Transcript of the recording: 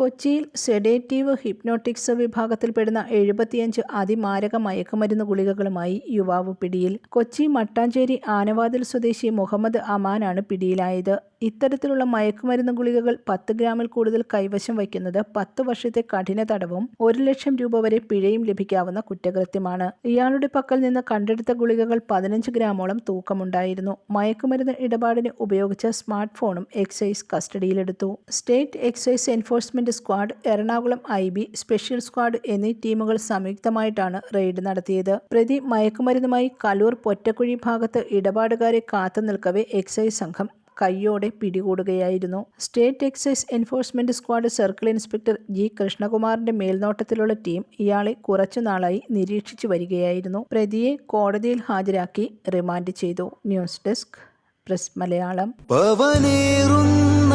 കൊച്ചിയിൽ sedative hypnotics വിഭാഗത്തിൽപ്പെടുന്ന എഴുപത്തിയഞ്ച് അതിമാരക മയക്കുമരുന്ന് ഗുളികകളുമായി യുവാവ് പിടിയിൽ. കൊച്ചി മട്ടാഞ്ചേരി ആനവാതിൽ സ്വദേശി മുഹമ്മദ് അമാനാണ് പിടിയിലായത്. ഇത്തരത്തിലുള്ള മയക്കുമരുന്ന് ഗുളികകൾ പത്ത് ഗ്രാമിൽ കൂടുതൽ കൈവശം വയ്ക്കുന്നത് പത്ത് വർഷത്തെ കഠിന തടവും ഒരു ലക്ഷം രൂപ വരെ പിഴയും ലഭിക്കാവുന്ന കുറ്റകൃത്യമാണ്. ഇയാളുടെ പക്കൽ നിന്ന് കണ്ടെടുത്ത ഗുളികകൾ പതിനഞ്ച് ഗ്രാമോളം തൂക്കമുണ്ടായിരുന്നു. മയക്കുമരുന്ന് ഇടപാടിന് ഉപയോഗിച്ച സ്മാർട്ട് ഫോണും എക്സൈസ് കസ്റ്റഡിയിലെടുത്തു. State excise enforcement squad Ernakulam I B special squad എന്നീ ടീമുകൾ സംയുക്തമായിട്ടാണ് റെയ്ഡ് നടത്തിയത്. പ്രതി മയക്കുമരുന്നുമായി കലൂർ പൊറ്റക്കുഴി ഭാഗത്ത് ഇടപാടുകാരെ കാത്തു നിൽക്കവേ എക്സൈസ് സംഘം കയ്യോടെ പിടികൂടുകയായിരുന്നു. State excise enforcement squad circle inspector G കൃഷ്ണകുമാറിന്റെ മേൽനോട്ടത്തിലുള്ള ടീം ഇയാളെ കുറച്ചുനാളായി നിരീക്ഷിച്ചു വരികയായിരുന്നു. പ്രതിയെ കോടതിയിൽ ഹാജരാക്കി റിമാൻഡ് ചെയ്തു. News desk press Malayalam. പവനേറുന്ന